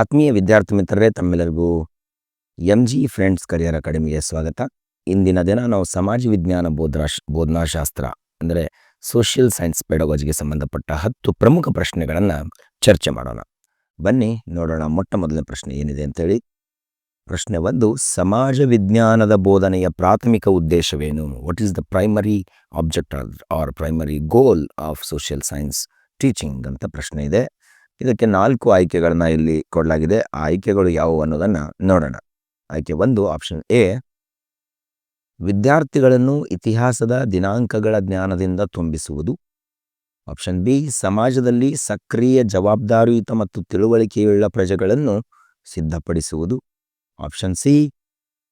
ಆತ್ಮೀಯ ವಿದ್ಯಾರ್ಥಿ ಮಿತ್ರರೇ, ತಮ್ಮೆಲ್ಲರಿಗೂ ಎಂ ಜಿ ಫ್ರೆಂಡ್ಸ್ ಕರಿಯರ್ ಅಕಾಡೆಮಿಗೆ ಸ್ವಾಗತ. ಇಂದಿನ ದಿನ ನಾವು ಸಮಾಜ ವಿಜ್ಞಾನ ಬೋಧನಾ ಬೋಧನಾಶಾಸ್ತ್ರ ಅಂದರೆ ಸೋಷಿಯಲ್ ಸೈನ್ಸ್ ಪೆಡಗಾಜಿಗೆ ಸಂಬಂಧಪಟ್ಟ ಹತ್ತು ಪ್ರಮುಖ ಪ್ರಶ್ನೆಗಳನ್ನು ಚರ್ಚೆ ಮಾಡೋಣ. ಬನ್ನಿ, ನೋಡೋಣ ಮೊಟ್ಟ ಮೊದಲನೇ ಪ್ರಶ್ನೆ ಏನಿದೆ ಅಂತೇಳಿ. ಪ್ರಶ್ನೆ ಒಂದು, ಸಮಾಜ ವಿಜ್ಞಾನದ ಬೋಧನೆಯ ಪ್ರಾಥಮಿಕ ಉದ್ದೇಶವೇನು? What is the primary object or primary goal of social science teaching ಅಂತ ಪ್ರಶ್ನೆ ಇದೆ. ಇದಕ್ಕೆ ನಾಲ್ಕು ಆಯ್ಕೆಗಳನ್ನ ಇಲ್ಲಿ ಕೊಡಲಾಗಿದೆ. ಆ ಆಯ್ಕೆಗಳು ಯಾವುವು ಅನ್ನೋದನ್ನ ನೋಡೋಣ. ಆಯ್ಕೆ ಒಂದು, ಆಪ್ಷನ್ ಎ, ವಿದ್ಯಾರ್ಥಿಗಳನ್ನು ಇತಿಹಾಸದ ದಿನಾಂಕಗಳ ಜ್ಞಾನದಿಂದ ತುಂಬಿಸುವುದು. ಆಪ್ಷನ್ ಬಿ, ಸಮಾಜದಲ್ಲಿ ಸಕ್ರಿಯ ಜವಾಬ್ದಾರಿಯುತ ಮತ್ತು ತಿಳುವಳಿಕೆಯುಳ್ಳ ಪ್ರಜೆಗಳನ್ನು ಸಿದ್ಧಪಡಿಸುವುದು. ಆಪ್ಷನ್ ಸಿ,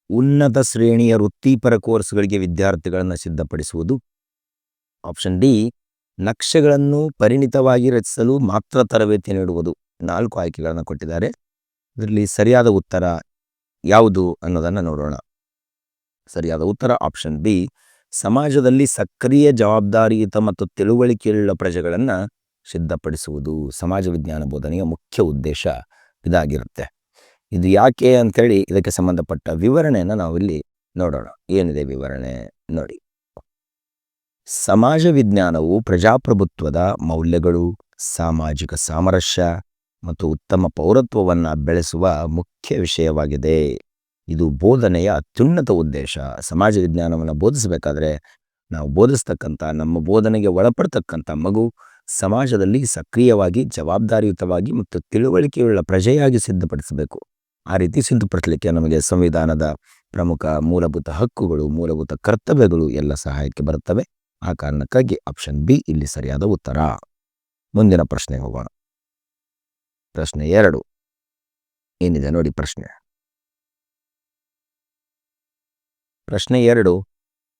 ಉನ್ನತ ಶ್ರೇಣಿಯ ವೃತ್ತಿಪರ ಕೋರ್ಸ್ಗಳಿಗೆ ವಿದ್ಯಾರ್ಥಿಗಳನ್ನು ಸಿದ್ಧಪಡಿಸುವುದು. ಆಪ್ಷನ್ ಡಿ ನಕ್ಷೆಗಳನ್ನು ಪರಿಣಿತವಾಗಿ ರಚಿಸಲು ಮಾತ್ರ ತರಬೇತಿ ನೀಡುವುದು ನಾಲ್ಕು ಆಯ್ಕೆಗಳನ್ನು ಕೊಟ್ಟಿದ್ದಾರೆ. ಇದರಲ್ಲಿ ಸರಿಯಾದ ಉತ್ತರ ಯಾವುದು ಅನ್ನೋದನ್ನು ನೋಡೋಣ. ಸರಿಯಾದ ಉತ್ತರ ಆಪ್ಷನ್ ಬಿ, ಸಮಾಜದಲ್ಲಿ ಸಕ್ರಿಯ ಜವಾಬ್ದಾರಿಯುತ ಮತ್ತು ತಿಳುವಳಿಕೆಯುಳ್ಳ ಪ್ರಜೆಗಳನ್ನು ಸಿದ್ಧಪಡಿಸುವುದು ಸಮಾಜ ವಿಜ್ಞಾನ ಬೋಧನೆಯ ಮುಖ್ಯ ಉದ್ದೇಶ ಇದಾಗಿರುತ್ತೆ. ಇದು ಯಾಕೆ ಅಂಥೇಳಿ ಇದಕ್ಕೆ ಸಂಬಂಧಪಟ್ಟ ವಿವರಣೆಯನ್ನು ನಾವಿಲ್ಲಿ ನೋಡೋಣ. ಏನಿದೆ ವಿವರಣೆ ನೋಡಿ. ಸಮಾಜ ವಿಜ್ಞಾನವು ಪ್ರಜಾಪ್ರಭುತ್ವದ ಮೌಲ್ಯಗಳು, ಸಾಮಾಜಿಕ ಸಾಮರಸ್ಯ ಮತ್ತು ಉತ್ತಮ ಪೌರತ್ವವನ್ನು ಬೆಳೆಸುವ ಮುಖ್ಯ ವಿಷಯವಾಗಿದೆ. ಇದು ಬೋಧನೆಯ ಅತ್ಯುನ್ನತ ಉದ್ದೇಶ. ಸಮಾಜ ವಿಜ್ಞಾನವನ್ನು ಬೋಧಿಸಬೇಕಾದ್ರೆ ನಾವು ಬೋಧಿಸ್ತಕ್ಕಂಥ, ನಮ್ಮ ಬೋಧನೆಗೆ ಒಳಪಡ್ತಕ್ಕಂಥ ಮಗು ಸಮಾಜದಲ್ಲಿ ಸಕ್ರಿಯವಾಗಿ, ಜವಾಬ್ದಾರಿಯುತವಾಗಿ ಮತ್ತು ತಿಳುವಳಿಕೆಯುಳ್ಳ ಪ್ರಜೆಯಾಗಿ ಸಿದ್ಧಪಡಿಸಬೇಕು. ಆ ರೀತಿ ಸಿದ್ಧಪಡಿಸಲಿಕ್ಕೆ ನಮಗೆ ಸಂವಿಧಾನದ ಪ್ರಮುಖ ಮೂಲಭೂತ ಹಕ್ಕುಗಳು, ಮೂಲಭೂತ ಕರ್ತವ್ಯಗಳು ಎಲ್ಲ ಸಹಾಯಕ್ಕೆ ಬರುತ್ತವೆ. ಆ ಕಾರಣಕ್ಕಾಗಿ ಆಪ್ಷನ್ ಬಿ ಇಲ್ಲಿ ಸರಿಯಾದ ಉತ್ತರ. ಮುಂದಿನ ಪ್ರಶ್ನೆಗೆ ಹೋಗೋಣ. ಪ್ರಶ್ನೆ ಎರಡು. ಏನಿದೆ ನೋಡಿ ಪ್ರಶ್ನೆ. ಪ್ರಶ್ನೆ ಎರಡು.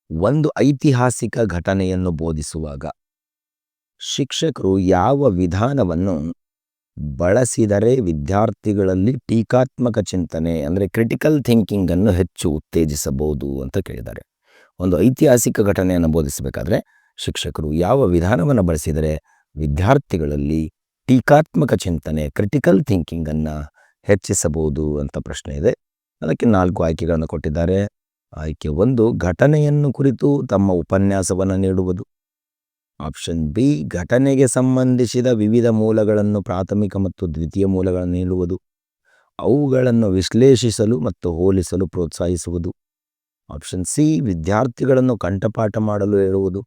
ಒಂದು ಐತಿಹಾಸಿಕ ಘಟನೆಯನ್ನು ಬೋಧಿಸುವಾಗ ಶಿಕ್ಷಕರು ಯಾವ ವಿಧಾನವನ್ನು ಬಳಸಿದರೆ ವಿದ್ಯಾರ್ಥಿಗಳಲ್ಲಿ ಟೀಕಾತ್ಮಕ ಚಿಂತನೆ, ಅಂದರೆ ಕ್ರಿಟಿಕಲ್ ಥಿಂಕಿಂಗ್ ಅನ್ನು ಹೆಚ್ಚು ಉತ್ತೇಜಿಸಬಹುದು ಅಂತ ಕೇಳಿದ್ದಾರೆ. ಒಂದು ಐತಿಹಾಸಿಕ ಘಟನೆಯನ್ನು ಬೋಧಿಸಬೇಕಾದ್ರೆ ಶಿಕ್ಷಕರು ಯಾವ ವಿಧಾನವನ್ನು ಬಳಸಿದರೆ ವಿದ್ಯಾರ್ಥಿಗಳಲ್ಲಿ ಟೀಕಾತ್ಮಕ ಚಿಂತನೆ ಕ್ರಿಟಿಕಲ್ ಥಿಂಕಿಂಗನ್ನು ಹೆಚ್ಚಿಸಬಹುದು ಅಂತ ಪ್ರಶ್ನೆ ಇದೆ. ಅದಕ್ಕೆ ನಾಲ್ಕು ಆಯ್ಕೆಗಳನ್ನು ಕೊಟ್ಟಿದ್ದಾರೆ. ಆಯ್ಕೆ ಒಂದು, ಘಟನೆಯನ್ನು ಕುರಿತು ತಮ್ಮ ಉಪನ್ಯಾಸವನ್ನು ನೀಡುವುದು. ಆಪ್ಷನ್ ಬಿ, ಘಟನೆಗೆ ಸಂಬಂಧಿಸಿದ ವಿವಿಧ ಮೂಲಗಳನ್ನು ಪ್ರಾಥಮಿಕ ಮತ್ತು ದ್ವಿತೀಯ ಮೂಲಗಳನ್ನು ನೀಡುವುದು. ಅವುಗಳನ್ನು ವಿಶ್ಲೇಷಿಸಲು ಮತ್ತು ಹೋಲಿಸಲು ಪ್ರೋತ್ಸಾಹಿಸುವುದು. ಆಪ್ಷನ್ ಸಿ ವಿದ್ಯಾರ್ಥಿಗಳನ್ನು ಕಂಠಪಾಠ ಮಾಡಲು ಹೇಳುವುದು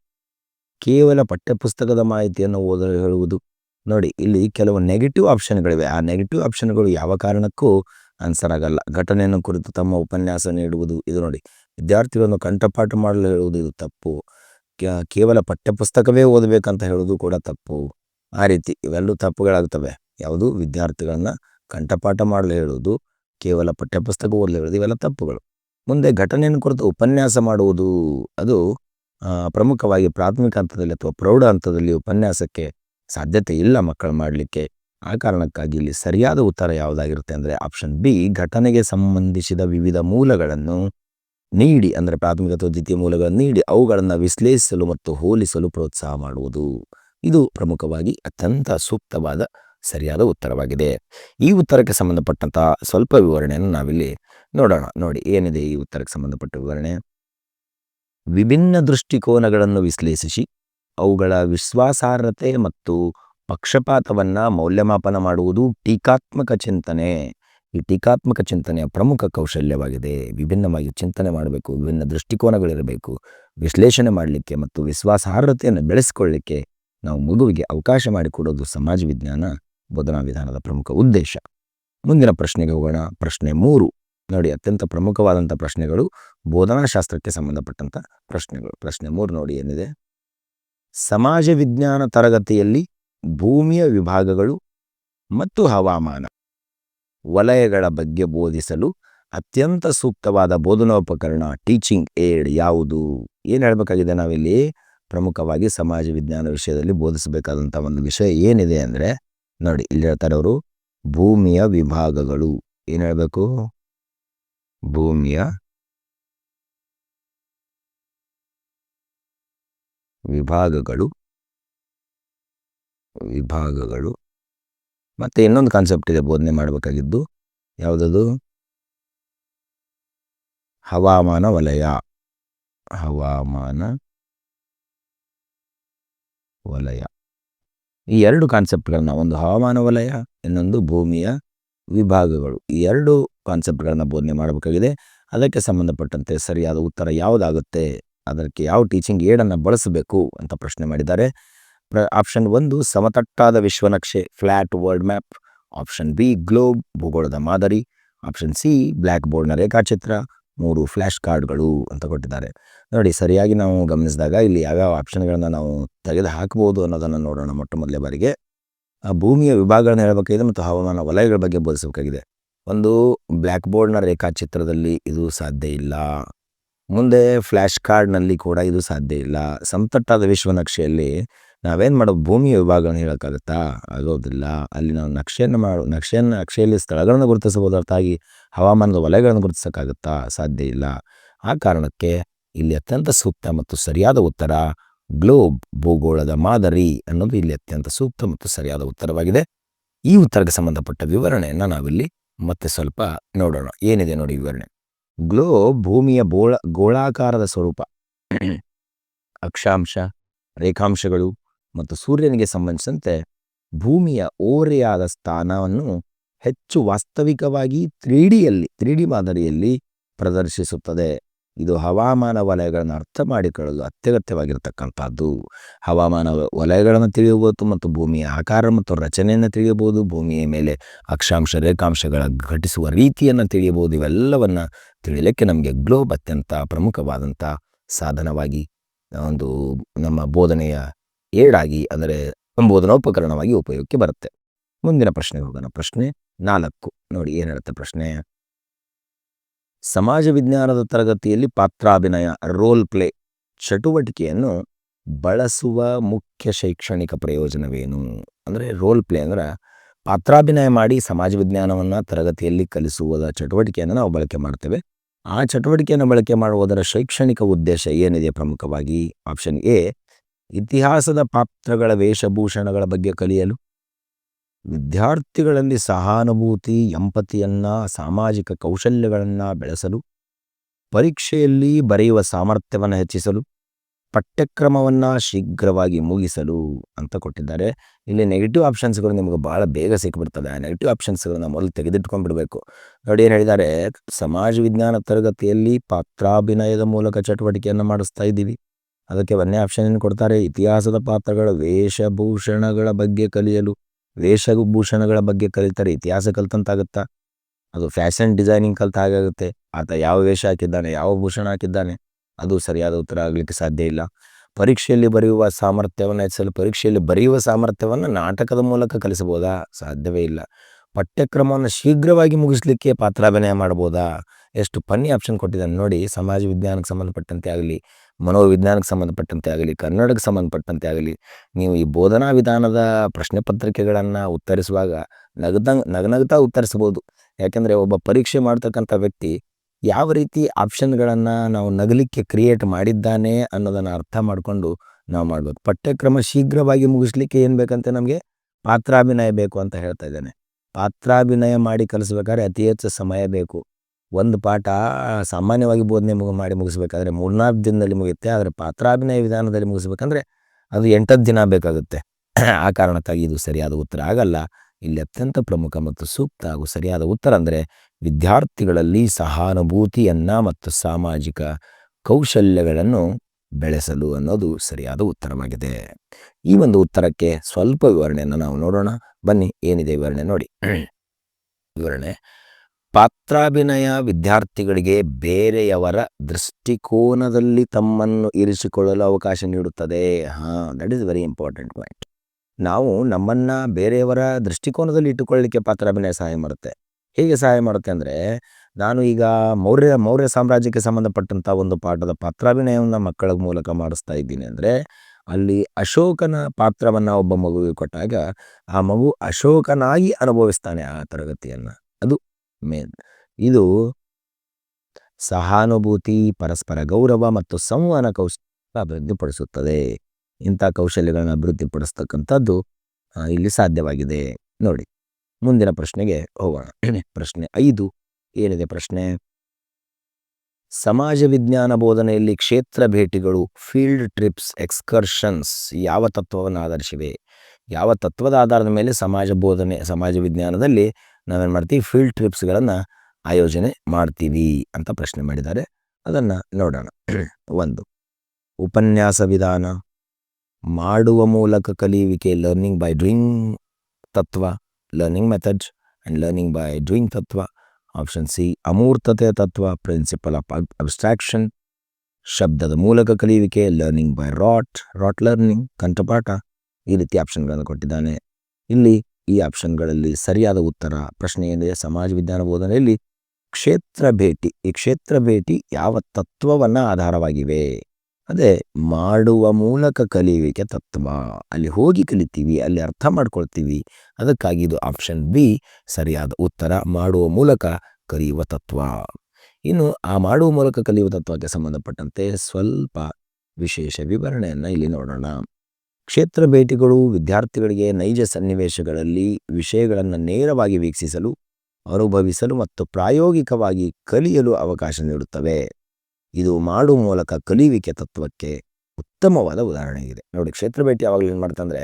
ಕೇವಲ ಪಠ್ಯಪುಸ್ತಕದ ಮಾಹಿತಿಯನ್ನು ಓದಲು ಹೇಳುವುದು. ನೋಡಿ, ಇಲ್ಲಿ ಕೆಲವು ನೆಗೆಟಿವ್ ಆಪ್ಷನ್ಗಳಿವೆ ಆ ನೆಗೆಟಿವ್ ಆಪ್ಷನ್ಗಳು ಯಾವ ಕಾರಣಕ್ಕೂ ಆನ್ಸರ್ ಆಗಲ್ಲ. ಘಟನೆಯನ್ನು ಕುರಿತು ತಮ್ಮ ಉಪನ್ಯಾಸ ನೀಡುವುದು. ಇದು ನೋಡಿ, ವಿದ್ಯಾರ್ಥಿಗಳನ್ನು ಕಂಠಪಾಠ ಮಾಡಲು ಹೇಳುವುದು ಇದು ತಪ್ಪು. ಕೇವಲ ಪಠ್ಯಪುಸ್ತಕವೇ ಓದಬೇಕಂತ ಹೇಳುವುದು ಕೂಡ ತಪ್ಪು. ಆ ರೀತಿ ಇವೆಲ್ಲೂ ತಪ್ಪುಗಳಾಗ್ತವೆ. ಯಾವುದು? ವಿದ್ಯಾರ್ಥಿಗಳನ್ನು ಕಂಠಪಾಠ ಮಾಡಲು ಹೇಳುವುದು. ಕೇವಲ ಪಠ್ಯಪುಸ್ತಕ ಓದಲು ಹೇಳುವುದು. ಇವೆಲ್ಲ ತಪ್ಪುಗಳು. ಮುಂದೆ ಘಟನೆಯನ್ನು ಕುರಿತು ಉಪನ್ಯಾಸ ಮಾಡುವುದು ಅದು ಪ್ರಮುಖವಾಗಿ ಪ್ರಾಥಮಿಕ ಹಂತದಲ್ಲಿ ಅಥವಾ ಪ್ರೌಢ ಹಂತದಲ್ಲಿ ಉಪನ್ಯಾಸಕ್ಕೆ ಸಾಧ್ಯತೆ ಇಲ್ಲ ಮಕ್ಕಳು ಮಾಡಲಿಕ್ಕೆ. ಆ ಕಾರಣಕ್ಕಾಗಿ ಇಲ್ಲಿ ಸರಿಯಾದ ಉತ್ತರ ಯಾವುದಾಗಿರುತ್ತೆ ಅಂದರೆ ಆಪ್ಷನ್ ಬಿ, ಘಟನೆಗೆ ಸಂಬಂಧಿಸಿದ ವಿವಿಧ ಮೂಲಗಳನ್ನು ನೀಡಿ, ಅಂದರೆ ಪ್ರಾಥಮಿಕ ಅಥವಾ ದ್ವಿತೀಯ ಮೂಲಗಳನ್ನು ನೀಡಿ, ಅವುಗಳನ್ನು ವಿಶ್ಲೇಷಿಸಲು ಮತ್ತು ಹೋಲಿಸಲು ಪ್ರೋತ್ಸಾಹ ಮಾಡುವುದು. ಇದು ಪ್ರಮುಖವಾಗಿ ಅತ್ಯಂತ ಸೂಕ್ತವಾದ ಸರಿಯಾದ ಉತ್ತರವಾಗಿದೆ. ಈ ಉತ್ತರಕ್ಕೆ ಸಂಬಂಧಪಟ್ಟಂತಹ ಸ್ವಲ್ಪ ವಿವರಣೆಯನ್ನು ನಾವಿಲ್ಲಿ ನೋಡೋಣ, ನೋಡಿ ಏನಿದೆ ಈ ಉತ್ತರಕ್ಕೆ ಸಂಬಂಧಪಟ್ಟ ವಿವರಣೆ. ವಿಭಿನ್ನ ದೃಷ್ಟಿಕೋನಗಳನ್ನು ವಿಶ್ಲೇಷಿಸಿ, ಅವುಗಳ ವಿಶ್ವಾಸಾರ್ಹತೆ ಮತ್ತು ಪಕ್ಷಪಾತವನ್ನು ಮೌಲ್ಯಮಾಪನ ಮಾಡುವುದು ಟೀಕಾತ್ಮಕ ಚಿಂತನೆ. ಈ ಟೀಕಾತ್ಮಕ ಚಿಂತನೆಯ ಪ್ರಮುಖ ಕೌಶಲ್ಯವಾಗಿದೆ. ವಿಭಿನ್ನವಾಗಿ ಚಿಂತನೆ ಮಾಡಬೇಕು, ವಿಭಿನ್ನ ದೃಷ್ಟಿಕೋನಗಳಿರಬೇಕು. ವಿಶ್ಲೇಷಣೆ ಮಾಡಲಿಕ್ಕೆ ಮತ್ತು ವಿಶ್ವಾಸಾರ್ಹತೆಯನ್ನು ಬೆಳೆಸಿಕೊಳ್ಳಲಿಕ್ಕೆ ನಾವು ಮಗುವಿಗೆ ಅವಕಾಶ ಮಾಡಿಕೊಡೋದು ಸಮಾಜ ವಿಜ್ಞಾನ ಬೋಧನಾ ವಿಧಾನದ ಪ್ರಮುಖ ಉದ್ದೇಶ. ಮುಂದಿನ ಪ್ರಶ್ನೆಗೆ ಹೋಗೋಣ. ಪ್ರಶ್ನೆ ಮೂರು. ನೋಡಿ, ಅತ್ಯಂತ ಪ್ರಮುಖವಾದಂಥ ಪ್ರಶ್ನೆಗಳು ಬೋಧನಾಶಾಸ್ತ್ರಕ್ಕೆ ಸಂಬಂಧಪಟ್ಟಂಥ ಪ್ರಶ್ನೆಗಳು. ಪ್ರಶ್ನೆ ಮೂರು ನೋಡಿ ಏನಿದೆ? ಸಮಾಜ ವಿಜ್ಞಾನ ತರಗತಿಯಲ್ಲಿ ಭೂಮಿಯ ವಿಭಾಗಗಳು ಮತ್ತು ಹವಾಮಾನ ವಲಯಗಳ ಬಗ್ಗೆ ಬೋಧಿಸಲು ಅತ್ಯಂತ ಸೂಕ್ತವಾದ ಬೋಧನೋಪಕರಣ ಟೀಚಿಂಗ್ ಏಡ್ ಯಾವುದು? ಏನು ಹೇಳಬೇಕಾಗಿದೆ ನಾವಿಲ್ಲಿ? ಪ್ರಮುಖವಾಗಿ ಸಮಾಜ ವಿಜ್ಞಾನ ವಿಷಯದಲ್ಲಿ ಬೋಧಿಸಬೇಕಾದಂಥ ಒಂದು ವಿಷಯ ಏನಿದೆ ಅಂದರೆ ನೋಡಿ, ಇಲ್ಲಿ ಹೇಳ್ತಾರೆ ಅವರು ಭೂಮಿಯ ವಿಭಾಗಗಳು. ಏನು ಹೇಳಬೇಕು? ಭೂಮಿಯ ವಿಭಾಗಗಳು ವಿಭಾಗಗಳು. ಮತ್ತು ಇನ್ನೊಂದು ಕಾನ್ಸೆಪ್ಟ್ ಇದೆ ಬೋಧನೆ ಮಾಡಬೇಕಾಗಿದ್ದು, ಯಾವುದದು? ಹವಾಮಾನ ವಲಯ. ಹವಾಮಾನ ವಲಯ. ಈ ಎರಡು ಕಾನ್ಸೆಪ್ಟ್ಗಳನ್ನ ಒಂದು ಹವಾಮಾನ ವಲಯ, ಇನ್ನೊಂದು ಭೂಮಿಯ ವಿಭಾಗಗಳು. ಈ ಎರಡು ಕಾನ್ಸೆಪ್ಟ್ಗಳನ್ನು ಬೋಧನೆ ಮಾಡಬೇಕಾಗಿದೆ. ಅದಕ್ಕೆ ಸಂಬಂಧಪಟ್ಟಂತೆ ಸರಿಯಾದ ಉತ್ತರ ಯಾವುದಾಗುತ್ತೆ? ಅದಕ್ಕೆ ಯಾವ ಟೀಚಿಂಗ್ ಏಡನ್ನು ಬಳಸಬೇಕು ಅಂತ ಪ್ರಶ್ನೆ ಮಾಡಿದ್ದಾರೆ. ಪ್ರ ಆಪ್ಷನ್ ಒಂದು, ಸಮತಟ್ಟಾದ ವಿಶ್ವನಕ್ಷೆ flat world map option B globe ಭೂಗೋಳದ ಮಾದರಿ. ಆಪ್ಷನ್ ಸಿ ಬ್ಲ್ಯಾಕ್ ಬೋರ್ಡ್ನ ರೇಖಾಚಿತ್ರ. ಮೂರು ಫ್ಲ್ಯಾಶ್ ಕಾರ್ಡ್ಗಳು ಅಂತ ಕೊಟ್ಟಿದ್ದಾರೆ. ನೋಡಿ, ಸರಿಯಾಗಿ ನಾವು ಗಮನಿಸಿದಾಗ ಇಲ್ಲಿ ಯಾವ್ಯಾವ ಆಪ್ಷನ್ಗಳನ್ನು ನಾವು ತೆಗೆದು ಹಾಕ್ಬೋದು ಅನ್ನೋದನ್ನು ನೋಡೋಣ ಮೊಟ್ಟ ಮೊದಲೇ ಬಾರಿಗೆ. ಭೂಮಿಯ ವಿಭಾಗಗಳನ್ನು ಹೇಳಬೇಕಾಗಿದೆ ಮತ್ತು ಹವಾಮಾನ ವಲಯಗಳ ಬಗ್ಗೆ ಬೋಧಿಸಬೇಕಾಗಿದೆ. ಒಂದು ಬ್ಲ್ಯಾಕ್ ಬೋರ್ಡ್ನ ರೇಖಾಚಿತ್ರದಲ್ಲಿ ಇದು ಸಾಧ್ಯ ಇಲ್ಲ. ಮುಂದೆ ಫ್ಲ್ಯಾಶ್ ಕಾರ್ಡ್ನಲ್ಲಿ ಕೂಡ ಇದು ಸಾಧ್ಯ ಇಲ್ಲ. ಸಮತಟ್ಟಾದ ವಿಶ್ವನಕ್ಷೆಯಲ್ಲಿ ನಾವೇನು ಮಾಡೋ ಭೂಮಿಯ ವಿಭಾಗಗಳನ್ನು ಹೇಳೋಕ್ಕಾಗತ್ತಾ? ಆಗೋದಿಲ್ಲ. ಅಲ್ಲಿ ನಾವು ನಕ್ಷೆಯನ್ನು ಮಾಡು ನಕ್ಷೆಯನ್ನು, ನಕ್ಷೆಯಲ್ಲಿ ಸ್ಥಳಗಳನ್ನು ಗುರುತಿಸಬಹುದು. ಹೊರತಾಗಿ ಹವಾಮಾನದ ವಲಯಗಳನ್ನು ಗುರುತಿಸೋಕ್ಕಾಗುತ್ತಾ ಸಾಧ್ಯ ಇಲ್ಲ. ಆ ಕಾರಣಕ್ಕೆ ಇಲ್ಲಿ ಅತ್ಯಂತ ಸೂಕ್ತ ಮತ್ತು ಸರಿಯಾದ ಉತ್ತರ ಗ್ಲೋಬ್ ಭೂಗೋಳದ ಮಾದರಿ ಅನ್ನೋದು ಇಲ್ಲಿ ಅತ್ಯಂತ ಸೂಕ್ತ ಮತ್ತು ಸರಿಯಾದ ಉತ್ತರವಾಗಿದೆ. ಈ ಉತ್ತರಕ್ಕೆ ಸಂಬಂಧಪಟ್ಟ ವಿವರಣೆಯನ್ನು ನಾವಿಲ್ಲಿ ಮತ್ತೆ ಸ್ವಲ್ಪ ನೋಡೋಣ. ಏನಿದೆ ನೋಡಿ ವಿವರಣೆ. ಗ್ಲೋಬ್ ಭೂಮಿಯ ಬೋಳ, ಗೋಳಾಕಾರದ ಸ್ವರೂಪ. ಅಕ್ಷಾಂಶ, ರೇಖಾಂಶಗಳು ಮತ್ತು ಸೂರ್ಯನಿಗೆ ಸಂಬಂಧಿಸಿದಂತೆ ಭೂಮಿಯ ಓರೆಯಾದ ಸ್ಥಾನವನ್ನು ಹೆಚ್ಚು ವಾಸ್ತವಿಕವಾಗಿ ತ್ರೀಡಿಯಲ್ಲಿ ತ್ರೀಡಿ ತ್ರೀ ಮಾದರಿಯಲ್ಲಿ ಪ್ರದರ್ಶಿಸುತ್ತದೆ. ಇದು ಹವಾಮಾನ ವಲಯಗಳನ್ನು ಅರ್ಥ ಮಾಡಿಕೊಳ್ಳಲು ಅತ್ಯಗತ್ಯವಾಗಿರತಕ್ಕಂಥದ್ದು. ಹವಾಮಾನ ವಲಯಗಳನ್ನು ತಿಳಿಯಬಹುದು ಮತ್ತು ಭೂಮಿಯ ಆಕಾರ ಮತ್ತು ರಚನೆಯನ್ನು ತಿಳಿಯಬಹುದು. ಭೂಮಿಯ ಮೇಲೆ ಅಕ್ಷಾಂಶ, ರೇಖಾಂಶಗಳ ಘಟಿಸುವ ರೀತಿಯನ್ನು ತಿಳಿಯಬಹುದು. ಇವೆಲ್ಲವನ್ನು ತಿಳಿಯಲಿಕ್ಕೆ ನಮಗೆ ಗ್ಲೋಬ್ ಅತ್ಯಂತ ಪ್ರಮುಖವಾದಂಥ ಸಾಧನವಾಗಿ ಒಂದು ನಮ್ಮ ಬೋಧನೆಯ ಏಡಾಗಿ, ಅಂದರೆ ಬೋಧನೋಪಕರಣವಾಗಿ ಉಪಯೋಗಕ್ಕೆ ಬರುತ್ತೆ. ಮುಂದಿನ ಪ್ರಶ್ನೆಗೆ ಹೋಗೋಣ. ಪ್ರಶ್ನೆ ನಾಲ್ಕು. ನೋಡಿ ಏನು ಪ್ರಶ್ನೆ? ಸಮಾಜ ವಿಜ್ಞಾನದ ತರಗತಿಯಲ್ಲಿ ಪಾತ್ರಾಭಿನಯ, ರೋಲ್ ಪ್ಲೇ ಚಟುವಟಿಕೆಯನ್ನು ಬಳಸುವ ಮುಖ್ಯ ಶೈಕ್ಷಣಿಕ ಪ್ರಯೋಜನವೇನು? ಅಂದರೆ ರೋಲ್ ಪ್ಲೇ ಅಂದ್ರೆ ಪಾತ್ರಾಭಿನಯ ಮಾಡಿ ಸಮಾಜ ವಿಜ್ಞಾನವನ್ನು ತರಗತಿಯಲ್ಲಿ ಕಲಿಸುವುದ ಚಟುವಟಿಕೆಯನ್ನು ನಾವು ಬಳಕೆ ಮಾಡ್ತೇವೆ. ಆ ಚಟುವಟಿಕೆಯನ್ನು ಬಳಕೆ ಮಾಡುವುದರ ಶೈಕ್ಷಣಿಕ ಉದ್ದೇಶ ಏನಿದೆ ಪ್ರಮುಖವಾಗಿ? ಆಪ್ಷನ್ ಎ, ಇತಿಹಾಸದ ಪಾತ್ರಗಳ ವೇಷಭೂಷಣಗಳ ಬಗ್ಗೆ ಕಲಿಯಲು. ವಿದ್ಯಾರ್ಥಿಗಳಲ್ಲಿ ಸಹಾನುಭೂತಿ, ಎಂಪತಿಯನ್ನು, ಸಾಮಾಜಿಕ ಕೌಶಲ್ಯಗಳನ್ನು ಬೆಳೆಸಲು, ಪರೀಕ್ಷೆಯಲ್ಲಿ ಬರೆಯುವ ಸಾಮರ್ಥ್ಯವನ್ನು ಹೆಚ್ಚಿಸಲು, ಪಠ್ಯಕ್ರಮವನ್ನು ಶೀಘ್ರವಾಗಿ ಮುಗಿಸಲು ಅಂತ ಕೊಟ್ಟಿದ್ದಾರೆ. ಇಲ್ಲಿ ನೆಗೆಟಿವ್ ಆಪ್ಷನ್ಸ್ಗಳು ನಿಮಗೆ ಭಾಳ ಬೇಗ ಸಿಕ್ಕಿಬಿಡ್ತದೆ ಆ ನೆಗೆಟಿವ್ ಆಪ್ಷನ್ಸ್ಗಳನ್ನ ಮೊದಲು ತೆಗೆದಿಟ್ಕೊಂಡ್ಬಿಡ್ಬೇಕು. ನೋಡಿ ಏನು ಹೇಳಿದ್ದಾರೆ, ಸಮಾಜ ವಿಜ್ಞಾನ ತರಗತಿಯಲ್ಲಿ ಪಾತ್ರಾಭಿನಯದ ಮೂಲಕ ಚಟುವಟಿಕೆಯನ್ನು ಮಾಡಿಸ್ತಾ ಇದ್ದೀವಿ. ಅದಕ್ಕೆ ಒಂದೇ ಆಪ್ಷನ್ ಏನು ಕೊಡ್ತಾರೆ, ಇತಿಹಾಸದ ಪಾತ್ರಗಳ, ವೇಷಭೂಷಣಗಳ ಬಗ್ಗೆ ಕಲಿಯಲು ವೇಷಭೂಷಣಗಳ ಬಗ್ಗೆ ಕಲಿತಾರೆ ಇತಿಹಾಸ ಕಲಿತಂತಾಗುತ್ತಾ? ಅದು ಫ್ಯಾಷನ್ ಡಿಸೈನಿಂಗ್ ಕಲಿತ ಹಾಗಾಗುತ್ತೆ ಆತ ಯಾವ ವೇಷ ಹಾಕಿದ್ದಾನೆ, ಯಾವ ಭೂಷಣ ಹಾಕಿದ್ದಾನೆ, ಅದು ಸರಿಯಾದ ಉತ್ತರ ಆಗಲಿಕ್ಕೆ ಸಾಧ್ಯ ಇಲ್ಲ. ಪರೀಕ್ಷೆಯಲ್ಲಿ ಬರೆಯುವ ಸಾಮರ್ಥ್ಯವನ್ನು ಹೆಚ್ಚಿಸಲು ಪರೀಕ್ಷೆಯಲ್ಲಿ ಬರೆಯುವ ಸಾಮರ್ಥ್ಯವನ್ನು ನಾಟಕದ ಮೂಲಕ ಕಲಿಸಬಹುದಾ? ಸಾಧ್ಯವೇ ಇಲ್ಲ. ಪಠ್ಯಕ್ರಮವನ್ನು ಶೀಘ್ರವಾಗಿ ಮುಗಿಸ್ಲಿಕ್ಕೆ ಪಾತ್ರಾಭಿನಯ ಮಾಡ್ಬೋದಾ ಎಷ್ಟು ಫನ್ನಿ ಆಪ್ಷನ್ ಕೊಟ್ಟಿದ್ದಾನೆ ನೋಡಿ, ಸಮಾಜ ವಿಜ್ಞಾನಕ್ಕೆ ಸಂಬಂಧಪಟ್ಟಂತೆ ಆಗಲಿ. ಮನೋವಿಜ್ಞಾನಕ್ಕೆ ಸಂಬಂಧಪಟ್ಟಂತೆ ಆಗಲಿ, ಕನ್ನಡಕ್ಕೆ ಸಂಬಂಧಪಟ್ಟಂತೆ ಆಗಲಿ, ನೀವು ಈ ಬೋಧನಾ ವಿಧಾನದ ಪ್ರಶ್ನೆ ಪತ್ರಿಕೆಗಳನ್ನು ಉತ್ತರಿಸುವಾಗ ನಗದಂಗೆ, ನಗನಗ್ತಾ ಉತ್ತರಿಸ್ಬೋದು ಯಾಕೆಂದರೆ ಒಬ್ಬ ಪರೀಕ್ಷೆ ಮಾಡ್ತಕ್ಕಂಥ ವ್ಯಕ್ತಿ ಯಾವ ರೀತಿ ಆಪ್ಷನ್ಗಳನ್ನು ನಾವು ನಗಲಿಕ್ಕೆ ಕ್ರಿಯೇಟ್ ಮಾಡಿದ್ದಾನೆ ಅನ್ನೋದನ್ನು ಅರ್ಥ ಮಾಡಿಕೊಂಡು ನಾವು ಮಾಡ್ಬೋದು. ಪಠ್ಯಕ್ರಮ ಶೀಘ್ರವಾಗಿ ಮುಗಿಸ್ಲಿಕ್ಕೆ ಏನು ಬೇಕಂತೆ ನಮಗೆ? ಪಾತ್ರಾಭಿನಯ ಬೇಕು ಅಂತ ಹೇಳ್ತಾ ಇದ್ದಾನೆ. ಪಾತ್ರಾಭಿನಯ ಮಾಡಿ ಕಲಿಸ್ಬೇಕಾದ್ರೆ ಅತಿ ಹೆಚ್ಚು ಸಮಯ ಬೇಕು. ಒಂದು ಪಾಠ ಸಾಮಾನ್ಯವಾಗಿ ಬೋಧನೆ ಮುಗ, ಮಾಡಿ ಮುಗಿಸ್ಬೇಕಾದ್ರೆ ಮೂರ್ನಾಲ್ಕು ದಿನದಲ್ಲಿ ಮುಗಿಯುತ್ತೆ, ಆದರೆ ಪಾತ್ರಾಭಿನಯ ವಿಧಾನದಲ್ಲಿ ಮುಗಿಸ್ಬೇಕಂದ್ರೆ ಅದು ಎಂಟತ್ತು ದಿನ ಬೇಕಾಗುತ್ತೆ. ಆ ಕಾರಣಕ್ಕಾಗಿ ಇದು ಸರಿಯಾದ ಉತ್ತರ ಆಗಲ್ಲ. ಇಲ್ಲಿ ಅತ್ಯಂತ ಪ್ರಮುಖ ಮತ್ತು ಸೂಕ್ತ ಹಾಗೂ ಸರಿಯಾದ ಉತ್ತರ ಅಂದರೆ ವಿದ್ಯಾರ್ಥಿಗಳಲ್ಲಿ ಸಹಾನುಭೂತಿಯನ್ನು ಮತ್ತು ಸಾಮಾಜಿಕ ಕೌಶಲ್ಯಗಳನ್ನು ಬೆಳೆಸಲು ಅನ್ನೋದು ಸರಿಯಾದ ಉತ್ತರವಾಗಿದೆ. ಈ ಒಂದು ಉತ್ತರಕ್ಕೆ ಸ್ವಲ್ಪ ವಿವರಣೆಯನ್ನು ನಾವು ನೋಡೋಣ. ಬನ್ನಿ, ಏನಿದೆ ವಿವರಣೆ ನೋಡಿ. ವಿವರಣೆ. ಪಾತ್ರಾಭಿನಯ ವಿದ್ಯಾರ್ಥಿಗಳಿಗೆ ಬೇರೆಯವರ ದೃಷ್ಟಿಕೋನದಲ್ಲಿ ತಮ್ಮನ್ನು ಇರಿಸಿಕೊಳ್ಳಲು ಅವಕಾಶ ನೀಡುತ್ತದೆ. ಹಾಂ that is very important point ನಾವು ನಮ್ಮನ್ನು ಬೇರೆಯವರ ದೃಷ್ಟಿಕೋನದಲ್ಲಿ ಇಟ್ಟುಕೊಳ್ಳಲಿಕ್ಕೆ ಪಾತ್ರಾಭಿನಯ ಸಹಾಯ ಮಾಡುತ್ತೆ. ಹೇಗೆ ಸಹಾಯ ಮಾಡುತ್ತೆ ಅಂದರೆ, ನಾನು ಈಗ ಮೌರ್ಯ ಮೌರ್ಯ ಸಾಮ್ರಾಜ್ಯಕ್ಕೆ ಸಂಬಂಧಪಟ್ಟಂಥ ಒಂದು ಪಾಠದ ಪಾತ್ರಾಭಿನಯವನ್ನು ಮಕ್ಕಳ ಮೂಲಕ ಮಾಡಿಸ್ತಾ ಇದ್ದೀನಿ ಅಂದರೆ, ಅಲ್ಲಿ ಅಶೋಕನ ಪಾತ್ರವನ್ನು ಒಬ್ಬ ಮಗುವಿಗೆ ಕೊಟ್ಟಾಗ, ಆ ಮಗು ಅಶೋಕನಾಗಿ ಅನುಭವಿಸ್ತಾನೆ ಆ ತರಗತಿಯನ್ನು. ಅದು ಮೇನ್. ಇದು ಸಹಾನುಭೂತಿ, ಪರಸ್ಪರ ಗೌರವ ಮತ್ತು ಸಂವಹನ ಕೌಶಲ್ಯ ಅಭಿವೃದ್ಧಿಪಡಿಸುತ್ತದೆ. ಇಂಥ ಕೌಶಲ್ಯಗಳನ್ನು ಅಭಿವೃದ್ಧಿಪಡಿಸ್ತಕ್ಕಂಥದ್ದು ಇಲ್ಲಿ ಸಾಧ್ಯವಾಗಿದೆ. ನೋಡಿ, ಮುಂದಿನ ಪ್ರಶ್ನೆಗೆ ಹೋಗೋಣ. ಪ್ರಶ್ನೆ ಐದು. ಏನಿದೆ ಪ್ರಶ್ನೆ? ಸಮಾಜ ವಿಜ್ಞಾನ ಬೋಧನೆಯಲ್ಲಿ ಕ್ಷೇತ್ರ ಭೇಟಿಗಳು, ಫೀಲ್ಡ್ ಟ್ರಿಪ್ಸ್, ಎಕ್ಸ್ಕರ್ಷನ್ಸ್ ಯಾವ ತತ್ವವನ್ನು ಆಧರಿಸಿವೆ? ಯಾವ ತತ್ವದ ಆಧಾರದ ಮೇಲೆ ಸಮಾಜ ಬೋಧನೆ, ಸಮಾಜ ವಿಜ್ಞಾನದಲ್ಲಿ ನಾವೇನು ಮಾಡ್ತೀವಿ? ಫೀಲ್ಡ್ ಟ್ರಿಪ್ಸ್ಗಳನ್ನು ಆಯೋಜನೆ ಮಾಡ್ತೀವಿ ಅಂತ ಪ್ರಶ್ನೆ ಮಾಡಿದ್ದಾರೆ. ಅದನ್ನು ನೋಡೋಣ. ಒಂದು. ಉಪನ್ಯಾಸ ವಿಧಾನ. ಮಾಡುವ ಮೂಲಕ ಕಲಿಯುವಿಕೆ ಲರ್ನಿಂಗ್ ಬೈ ಡೂಯಿಂಗ್ ತತ್ವ learning method and learning by doing ತತ್ವ. ಆಪ್ಷನ್ ಸಿ ಅಮೂರ್ತತೆ ತತ್ವ ಪ್ರಿನ್ಸಿಪಲ್ ಆಫ್ ಅಬ್ಸ್ಟ್ರಾಕ್ಷನ್ ಶಬ್ದದ ಮೂಲಕ ಕಲಿಯುವಿಕೆ learning by rote rote learning ಕಂಠಪಾಠ ಈ ರೀತಿ ಆಪ್ಷನ್ಗಳನ್ನು ಕೊಟ್ಟಿದ್ದಾನೆ. ಇಲ್ಲಿ ಈ ಆಪ್ಷನ್ಗಳಲ್ಲಿ ಸರಿಯಾದ ಉತ್ತರ. ಪ್ರಶ್ನೆ ಏನಿದೆ ಸಮಾಜ ವಿಜ್ಞಾನ ಬೋಧನೆಯಲ್ಲಿ ಕ್ಷೇತ್ರ ಭೇಟಿ. ಈ ಕ್ಷೇತ್ರ ಭೇಟಿ ಯಾವ ತತ್ವವನ್ನು ಆಧಾರವಾಗಿವೆ? ಅದೇ, ಮಾಡುವ ಮೂಲಕ ಕಲಿಯುವಿಕೆ ತತ್ವ. ಅಲ್ಲಿ ಹೋಗಿ ಕಲಿತೀವಿ, ಅಲ್ಲಿ ಅರ್ಥ ಮಾಡ್ಕೊಳ್ತೀವಿ. ಅದಕ್ಕಾಗಿ ಇದು ಆಪ್ಷನ್ ಬಿ, ಸರಿಯಾದ ಉತ್ತರ ಮಾಡುವ ಮೂಲಕ ಕಲಿಯುವ ತತ್ವ. ಇನ್ನು, ಆ ಮಾಡುವ ಮೂಲಕ ಕಲಿಯುವ ತತ್ವಕ್ಕೆ ಸಂಬಂಧಪಟ್ಟಂತೆ ಸ್ವಲ್ಪ ವಿಶೇಷ ವಿವರಣೆಯನ್ನು ಇಲ್ಲಿ ನೋಡೋಣ. ಕ್ಷೇತ್ರ ಭೇಟಿಗಳು ವಿದ್ಯಾರ್ಥಿಗಳಿಗೆ ನೈಜ ಸನ್ನಿವೇಶಗಳಲ್ಲಿ ವಿಷಯಗಳನ್ನು ನೇರವಾಗಿ ವೀಕ್ಷಿಸಲು, ಅನುಭವಿಸಲು ಮತ್ತು ಪ್ರಾಯೋಗಿಕವಾಗಿ ಕಲಿಯಲು ಅವಕಾಶ ನೀಡುತ್ತವೆ. ಇದು ಮಾಡುವ ಮೂಲಕ ಕಲಿಯುವಿಕೆ ತತ್ವಕ್ಕೆ ಉತ್ತಮವಾದ ಉದಾಹರಣೆ ಇದೆ ನೋಡಿ, ಕ್ಷೇತ್ರ ಭೇಟಿ ಯಾವಾಗಲೂ ಏನು ಮಾಡ್ತಂದ್ರೆ